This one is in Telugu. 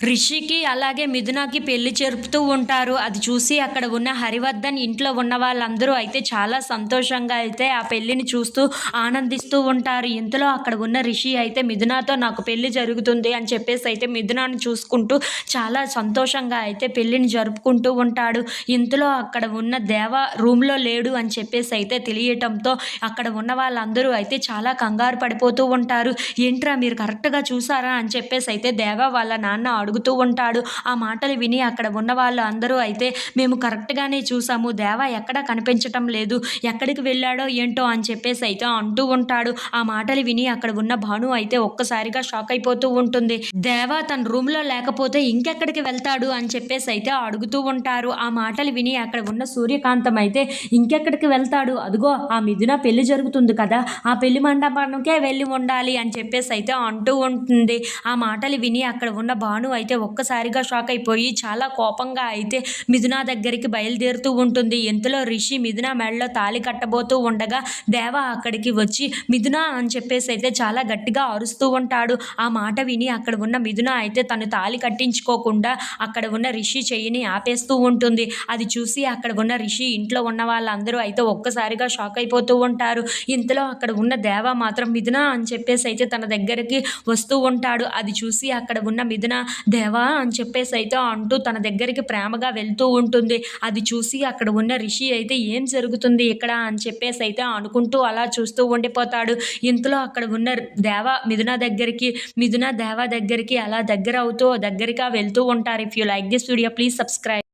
రిషికి అలాగే మిథునాకి పెళ్ళి జరుపుతూ ఉంటారు. అది చూసి అక్కడ ఉన్న హరివర్ధన్ ఇంట్లో ఉన్న వాళ్ళందరూ అయితే చాలా సంతోషంగా అయితే ఆ పెళ్ళిని చూస్తూ ఆనందిస్తూ ఉంటారు. ఇంతలో అక్కడ ఉన్న రిషి అయితే మిథునాతో నాకు పెళ్ళి జరుగుతుంది అని చెప్పేసి అయితే మిథునాను చూసుకుంటూ చాలా సంతోషంగా అయితే పెళ్ళిని జరుపుకుంటూ ఉంటాడు. ఇంతలో అక్కడ ఉన్న దేవ రూమ్లో లేడు అని చెప్పేసి అయితే తెలియటంతో అక్కడ ఉన్న వాళ్ళందరూ అయితే చాలా కంగారు పడిపోతూ ఉంటారు. ఏంట్రా మీరు కరెక్ట్గా చూసారా? అని చెప్పేసి అయితే దేవ వాళ్ళ నాన్న అడుగుతూ ఉంటాడు. ఆ మాటలు విని అక్కడ ఉన్న వాళ్ళు అందరూ అయితే మేము కరెక్ట్గానే చూసాము. దేవ ఎక్కడ కనిపించటం లేదు. ఎక్కడికి వెళ్ళాడో ఏంటో అని చెప్పేసి అయితే అంటూ ఉంటాడు. ఆ మాటలు విని అక్కడ ఉన్న భాను అయితే ఒక్కసారిగా షాక్ అయిపోతూ ఉంటుంది. దేవ తన రూమ్లో లేకపోతే ఇంకెక్కడికి వెళ్తాడు అని చెప్పేసి అయితే అడుగుతూ ఉంటారు. ఆ మాటలు విని అక్కడ ఉన్న సూర్యకాంతం అయితే ఇంకెక్కడికి వెళ్తాడు? అదిగో ఆ మిథున పెళ్ళి జరుగుతుంది కదా. ఆ పెళ్ళి మండపానికే వెళ్ళి ఉండాలి అని చెప్పేసి అయితే అంటూ ఉంటుంది. ఆ మాటలు విని అక్కడ ఉన్న భాను అయితే ఒక్కసారిగా షాక్ అయిపోయి చాలా కోపంగా అయితే మిథున దగ్గరికి బయలుదేరుతూ ఉంటుంది. ఇంతలో రిషి మిథున మెడలో తాళి కట్టబోతూ ఉండగా దేవ అక్కడికి వచ్చి మిథున అని చెప్పేసి అయితే చాలా గట్టిగా అరుస్తూ ఉంటాడు. ఆ మాట విని అక్కడ ఉన్న మిథున అయితే తను తాళి కట్టించుకోకుండా అక్కడ ఉన్న రిషి చెయ్యిని ఆపేస్తూ ఉంటుంది. అది చూసి అక్కడ ఉన్న రిషి ఇంట్లో ఉన్న వాళ్ళందరూ అయితే ఒక్కసారిగా షాక్ అయిపోతూ ఉంటారు. ఇంతలో అక్కడ ఉన్న దేవ మాత్రం మిథున అని చెప్పేసి అయితే తన దగ్గరికి వస్తూ ఉంటాడు. అది చూసి అక్కడ ఉన్న మిథున దేవా అని చెప్పేసి అయితే అంటూ తన దగ్గరికి ప్రేమగా వెళ్తూ ఉంటుంది. అది చూసి అక్కడ ఉన్న రిషి అయితే ఏం జరుగుతుంది ఇక్కడ అని చెప్పేసి అయితే అనుకుంటూ అలా చూస్తూ ఉండిపోతాడు. ఇంతలో అక్కడ ఉన్న దేవ మిథున దగ్గరికి మిథున దేవ దగ్గరికి అలా దగ్గర అవుతూ దగ్గరగా వెళ్తూ ఉంటారు. If you like this video please subscribe